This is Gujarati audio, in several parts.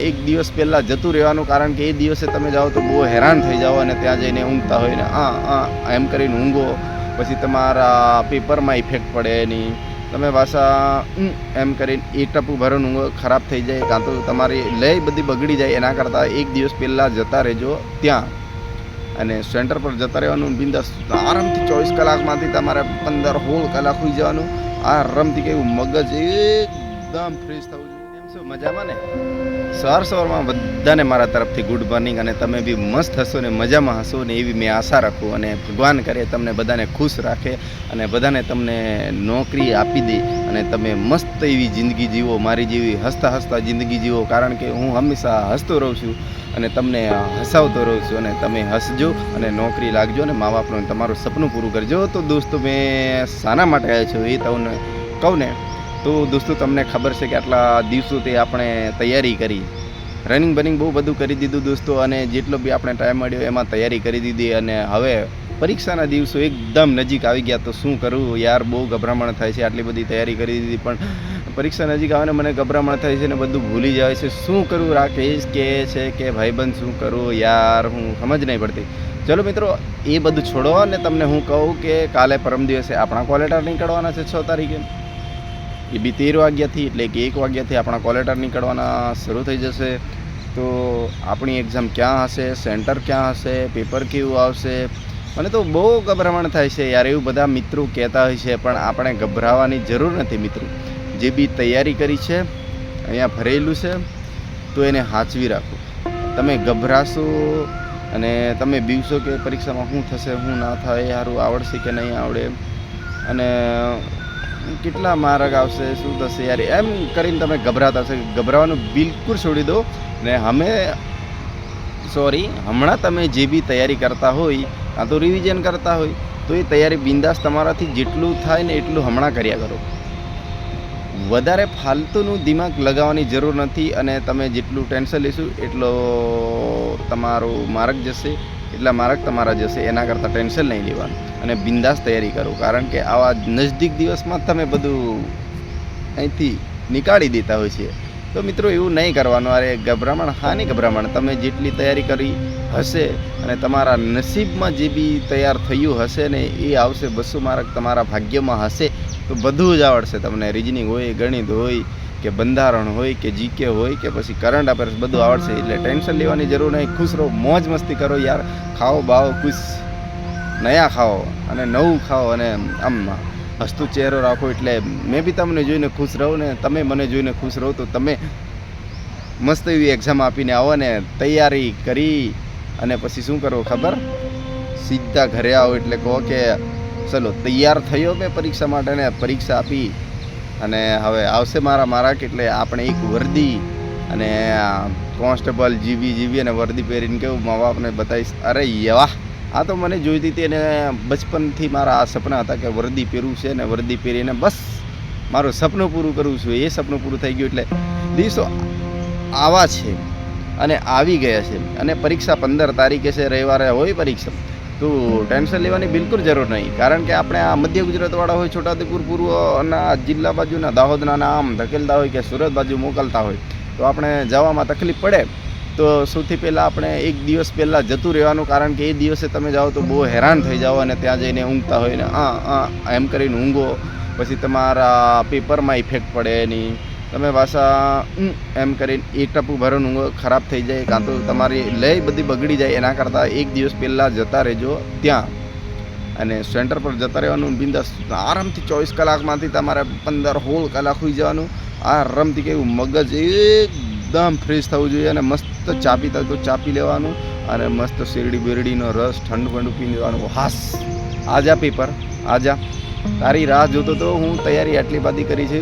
એક દિવસ પહેલાં જતું રહેવાનું કારણ કે એ દિવસે તમે જાઓ તો બહુ હેરાન થઈ જાઓ અને ત્યાં જઈને ઊંઘતા હોય ને, આ આ, એમ કરીને ઊંઘો. પછી તમારા પેપરમાં ઇફેક્ટ પડે એની. તમે પાછા એમ કરીને એ ટપુ ભરણ ઊંઘો, ખરાબ થઈ જાય. કાં તો તમારી લય બધી બગડી જાય. એના કરતાં એક દિવસ પહેલાં જતા રહેજો ત્યાં. અને સેન્ટર પર જતા રહેવાનું બિંદાસ આરામથી ચોવીસ કલાકમાંથી તમારે પંદર સોળ કલાક હોઈ જવાનું. આરામથી કેવું મગજ એકદમ ફ્રેશ થવું શું, મજામાં ને? સવાર સવારમાં બધાને મારા તરફથી ગુડ મોર્નિંગ અને તમે બી મસ્ત હશો ને મજામાં હશો ને એવી મેં આશા રાખું અને ભગવાન કરે તમને બધાને ખુશ રાખે અને બધાને તમને નોકરી આપી દે અને તમે મસ્ત એવી જિંદગી જીવો, મારી જેવી હસતા હસતા જિંદગી જીવો, કારણ કે હું હંમેશા હસતો રહું છું અને તમને હસાવતો રહું છું અને તમે હસજો અને નોકરી લાગજો અને મા બાપનું તમારું સપનું પૂરું કરજો. તો દોસ્તો, મેં શાના માટે આવ્યો છું એ તમને કહું ને તો દોસ્તો, તમને ખબર છે કે આટલા દિવસોથી આપણે તૈયારી કરી. રનિંગ બનિંગ બહુ બધું કરી દીધું દોસ્તો, અને જેટલો બી આપણે ટાઈમ મળ્યો એમાં તૈયારી કરી દીધી, અને હવે પરીક્ષાના દિવસો એકદમ નજીક આવી ગયા. તો શું કરું? યાર, બહુ ગભરામણ થાય છે આટલી બધી તૈયારી કરી દીધી, પણ પરીક્ષા નજીક આવે ને મને ગભરામણ થાય છે ને બધું ભૂલી જાય છે. શું કરું? રાકેશ કે છે કે, ભાઈબંધ, શું કરું? યાર, હું સમજ નહીં પડતી. ચલો મિત્રો, એ બધું છોડો, અને તમને હું કહું કે કાલે પરમ દિવસે આપણા કોલેટર નીકળવાના છે છ તારીખે. એ બી તેર વાગ્યાથી એટલે કે એક વાગ્યાથી આપણા કોલેટર નીકળવાના શરૂ થઈ જશે. તો આપણી એક્ઝામ ક્યાં હશે સેન્ટર ક્યાં હશે પેપર કેવું આવશે? મને તો બહુ ગભરામણ થાય છે યાર, એવું બધા મિત્રો કહેતા હોય છે, પણ આપણે ગભરાવાની જરૂર નથી મિત્રો. જે બી તૈયારી કરી છે, અહીંયા ભરેલું છે, તો એને સાચવી રાખો. તમે ગભરાશો અને તમે બીવશો કે પરીક્ષામાં શું થશે, શું ના થાય સારું આવડશે કે નહીં આવડે? અને કેટલા માર્ગ આવશે, શું થશે યાર? એમ કરીને તમે ગભરાતા હશે. ગભરાવાનું બિલકુલ છોડી દો. ને અમે, સોરી, હમણાં તમે જે બી તૈયારી કરતા હોય કાં તો રિવિઝન કરતા હોય, તો એ તૈયારી બિંદાસ તમારાથી જેટલું થાય ને એટલું હમણાં કર્યા કરો. વધારે ફાલતુનું દિમાગ લગાવવાની જરૂર નથી અને તમે જેટલું ટેન્શન લેશો, એટલો તમારો માર્ગ જશે. એટલા માર્ક તમારા જશે, એના કરતાં ટેન્શન નહીં લેવાનું. અને બિંદાસ તૈયારી કરો, કારણ કે આવા નજદીક દિવસમાં તમે બધું અહીંથી નીકાળી દેતા હોય છે. તો મિત્રો, એવું નહીં કરવાનું. અરે, ગભરામણ, હા નહીં ગભરામણ. તમે જેટલી તૈયારી કરી હશે અને તમારા નસીબમાં જે બી તૈયાર થયું હશે ને એ આવશે, બસો માર્ક તમારા ભાગ્યમાં હશે, તો બધું જ આવડશે તમને. રીઝનિંગ હોય, ગણિત હોય કે બંધારણ હોય કે જીકે હોય કે પછી કરંટ અફેર્સ બધું આવડશે એટલે ટેન્શન લેવાની જરૂર નહીં. ખુશ રહો, મોજ મસ્તી કરો યાર. ખાઓ બાવો ખુશ. નયા ખાઓ અને નવું ખાઓ અને આમ હસતું ચહેરો રાખો એટલે મેં બી તમને જોઈને ખુશ રહું ને તમે મને જોઈને ખુશ રહો તો તમે મસ્ત એવી એક્ઝામ આપીને આવો ને તૈયારી કરી અને પછી શું કરવું ખબર? સીધા ઘરે આવો એટલે કહો કે, ચલો, તૈયાર થયો મેં પરીક્ષા માટે? ને પરીક્ષા આપી અને હવે આવશે મારા મારા એટલે આપણે એક વર્દી અને કોન્સ્ટેબલ જીબી જીબી અને વર્દી પહેરીને કેવું મા બાપને બતાવીશ. અરે યવા આ તો મને જોઈતી હતી અને બચપનથી મારા આ સપના હતા કે વર્દી પહેરવું છે ને વર્દી પહેરીને બસ મારું સપનું પૂરું કરવું છું. એ સપનું પૂરું થઈ ગયું એટલે દિવસો આવા છે અને આવી ગયા છે. અને પરીક્ષા પંદર તારીખે છે, રવિવારે હોય પરીક્ષા. તો ટેન્શન લેવાની બિલકુલ જરૂર નહીં. કારણ કે આપણે આ મધ્ય ગુજરાતવાળા હોય, છોટાઉદેપુર પૂર્વના જિલ્લા બાજુના દાહોદના આમ ધકેલતા હોય કે સુરત બાજુ મોકલતા હોય, તો આપણે જવામાં તકલીફ પડે. તો સૌથી પહેલાં આપણે એક દિવસ પહેલાં જતું રહેવાનું, કારણ કે એ દિવસે તમે જાઓ તો બહુ હેરાન થઈ જાઓ અને ત્યાં જઈને ઊંઘતા હોય ને, આ આ, એમ કરીને ઊંઘો. પછી તમારા પેપરમાં ઇફેક્ટ પડે એની. તમે પાછા એમ કરીને એક ટપુ ભરણ ઊંઘ, ખરાબ થઈ જાય કાં તો તમારી લય બધી બગડી જાય, એના કરતાં એક દિવસ પહેલાં જતા રહેજો ત્યાં. અને સેન્ટર પર જતા રહેવાનું, બિંદાસ આરામથી ચોવીસ કલાકમાંથી તમારે પંદર હોળ કલાક હોઈ જવાનું. આરામથી કેવું મગજ એકદમ ફ્રેશ થવું જોઈએ અને મસ્ત ચા પીતા હોય તો ચા પી લેવાનું અને મસ્ત શેરડી બેરડીનો રસ, ઠંડુ ઠંડુ પી લેવાનું હાસ! આજા પેપર આજા. તારી રાહ જોતો તો હું તૈયારી આટલી બધી કરી છે.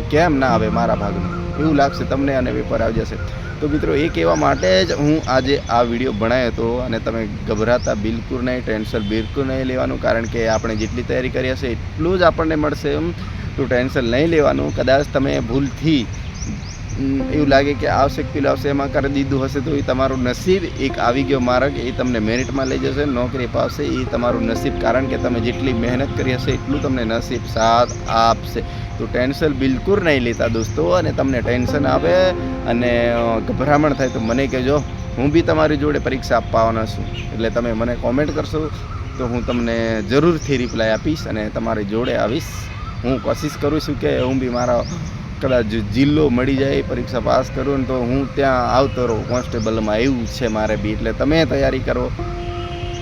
કેમ ના આવે મારા ભાગનું? એવું લાગશે તમને અને વેપાર આવી જશે. તો મિત્રો, એ કહેવા માટે જ હું આજે આ વીડિયો બનાવ્યો હતો અને તમે ગભરાતા બિલકુલ નહીં, ટેન્શન બિલકુલ નહીં લેવાનું, કારણ કે આપણે જેટલી તૈયારી કરી હશે એટલું જ આપણને મળશે એમ. તો ટેન્શન નહીં લેવાનું. કદાચ તમે ભૂલથી એવું લાગે કે આવશે પેલું આવશે એમાં કરી દીધું હશે તો એ તમારું નસીબ એક આવી ગયો માર્ગ, એ તમને મેરિટમાં લઈ જશે, નોકરી પાવશે, એ તમારું નસીબ, કારણ કે તમે જેટલી મહેનત કરી હશે, એટલું તમને નસીબ સાથ આપશે. તો ટેન્શન બિલકુલ નહીં લેતા દોસ્તો, અને તમને ટેન્શન આવે અને ગભરામણ થાય તો મને કહેજો. હું બી તમારી જોડે પરીક્ષા આપવા આવવાનો છું, એટલે તમે મને કોમેન્ટ કરશો તો હું તમને જરૂરથી રિપ્લાય આપીશ અને તમારી જોડે આવીશ. હું કોશિશ કરું છું કે હું બી મારા કદાચ જિલ્લો મળી જાય, પરીક્ષા પાસ કરું ને તો હું ત્યાં આવતો રહું. કોન્સ્ટેબલમાં એવું છે મારે બી, એટલે તમે તૈયારી કરો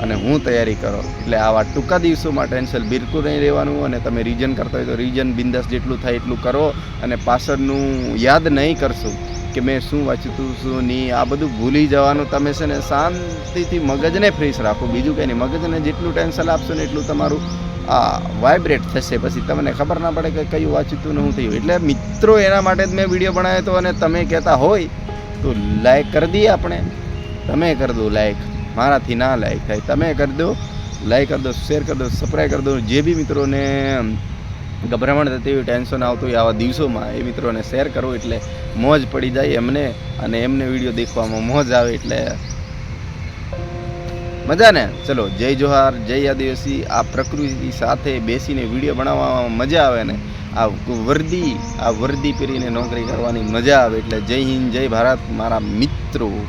અને હું તૈયારી કરો. એટલે આવા ટૂંકા દિવસોમાં ટેન્શન બિલકુલ નહીં રહેવાનું અને તમે રિઝન કરતા હોય તો રિઝન બિંદાસ જેટલું થાય એટલું કરો અને પાછળનું યાદ નહીં કરશો કે મેં શું વાંચ્યું હતું શું નહીં, આ બધું ભૂલી જવાનું તમે છે ને શાંતિથી મગજને ફ્રેશ રાખો. બીજું કંઈ નહીં, મગજને જેટલું ટેન્શન આપશો ને એટલું તમારું વાઇબ્રેટ થશે. પછી તમને ખબર ના પડે કે કયું વાંચ્યું ને શું થયું. એટલે મિત્રો, એના માટે જ મેં વીડિયો બનાવ્યો હતો અને તમે કહેતા હોય તો લાઈક કરી દઈએ આપણે. તમે કરી દો લાઈક મારાથી ના લાઈક થાય. તમે કરી દો લાઈક કરી દો શેર કરી દો સબસ્ક્રાઈબ કરી દો. જે બી મિત્રોને ગભરામણ થતી હોય ટેન્શન આવતું હોય આવા દિવસોમાં, એ મિત્રોને શેર કરો એટલે મોજ પડી જાય એમને અને એમને વીડિયો દેખવામાં મોજ આવે એટલે મજા ને ચલો, જય જોહાર, જય આદિવાસી. આ પ્રકૃતિ સાથે બેસીને વીડિયો બનાવવામાં મજા આવે ને? આ વર્દી આ વર્દી પહેરીને નોકરી કરવાની મજા આવે. એટલે જય હિન્દ, જય ભારત, મારા મિત્રો.